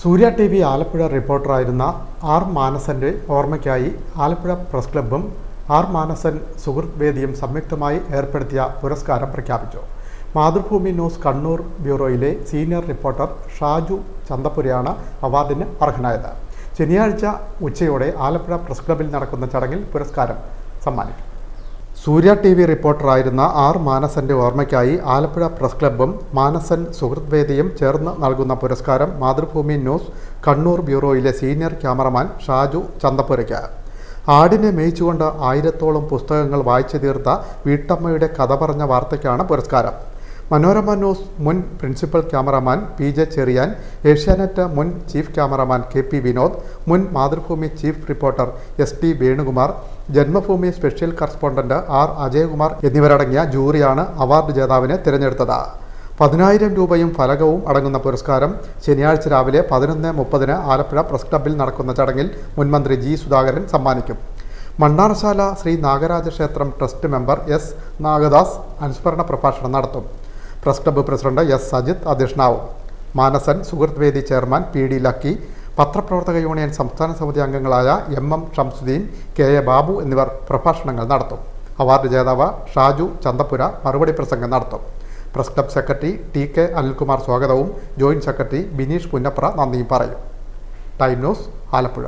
സൂര്യ T V Alappuzha റിപ്പോർട്ടറായിരുന്ന R മാനസന്റെ ഓർമ്മയ്ക്കായി ആലപ്പുഴ പ്രസ് ക്ലബ്ബും ആർ മാനസൻ സുഹൃത്ത് വേദിയും സംയുക്തമായി ഏർപ്പെടുത്തിയ പുരസ്കാരം പ്രഖ്യാപിച്ചു. മാതൃഭൂമി ന്യൂസ് കണ്ണൂർ ബ്യൂറോയിലെ സീനിയർ റിപ്പോർട്ടർ ഷാജു ചന്തപുരയാണ് അവാർഡിന് അർഹനായത്. ശനിയാഴ്ച ഉച്ചയോടെ ആലപ്പുഴ പ്രസ് ക്ലബ്ബിൽ നടക്കുന്ന ചടങ്ങിൽ പുരസ്കാരം സമ്മാനിക്കും. സൂര്യ ടി വി റിപ്പോർട്ടറായിരുന്ന ആർ മാനസന്റെ ഓർമ്മയ്ക്കായി ആലപ്പുഴ പ്രസ് ക്ലബ്ബും മാനസൻ സുഹൃത് വേദിയും ചേർന്ന് നൽകുന്ന പുരസ്കാരം മാതൃഭൂമി ന്യൂസ് കണ്ണൂർ ബ്യൂറോയിലെ സീനിയർ ക്യാമറമാൻ ഷാജു ചന്തപ്പുരയ്ക്ക്. ആടിനെ മേയിച്ചുകൊണ്ട് ആയിരത്തോളം പുസ്തകങ്ങൾ വായിച്ചു തീർത്ത വീട്ടമ്മയുടെ കഥ പറഞ്ഞ വാർത്തയ്ക്കാണ് പുരസ്കാരം. മനോരമ ന്യൂസ് മുൻ principal cameraman P J Cherian Asianet മുൻ chief cameraman K P Vinod മുൻ Mathrubhumi chief reporter S T Venukumar Janmabhumi special correspondent R Ajayakumar എന്നിവരടങ്ങിയ ജൂറിയാണ് അവാർഡ് ജേതാവിനെ തിരഞ്ഞെടുത്തത്. പതിനായിരം രൂപയും ഫലകവും അടങ്ങുന്ന പുരസ്കാരം ശനിയാഴ്ച രാവിലെ പതിനൊന്ന് മുപ്പതിന് ആലപ്പുഴ പ്രസ് ക്ലബ്ബിൽ നടക്കുന്ന ചടങ്ങിൽ മുൻമന്ത്രി ജി സുധാകരൻ സമ്മാനിക്കും. മണ്ണാർശാല ശ്രീ നാഗരാജ ക്ഷേത്രം ട്രസ്റ്റ് മെമ്പർ എസ് നാഗദാസ് അനുസ്മരണ പ്രഭാഷണം നടത്തും. Press club president S Sajith അധ്യക്ഷനാവും. Manasan സുഹൃത്ത് വേദി ചെയർമാൻ പി ഡി ലക്കി പത്രപ്രവർത്തക യൂണിയൻ സംസ്ഥാന സമിതി അംഗങ്ങളായ M M Shamsuddin K A Babu എന്നിവർ പ്രഭാഷണങ്ങൾ നടത്തും. അവാർഡ് ജേതാവ് ഷാജു ചന്തപുര മറുപടി പ്രസംഗം നടത്തും. Press club secretary T K Anilkumar സ്വാഗതവും ജോയിന്റ് സെക്രട്ടറി ബിനീഷ് പുന്നപ്ര നന്ദിയും പറയും. Time news Alappuzha.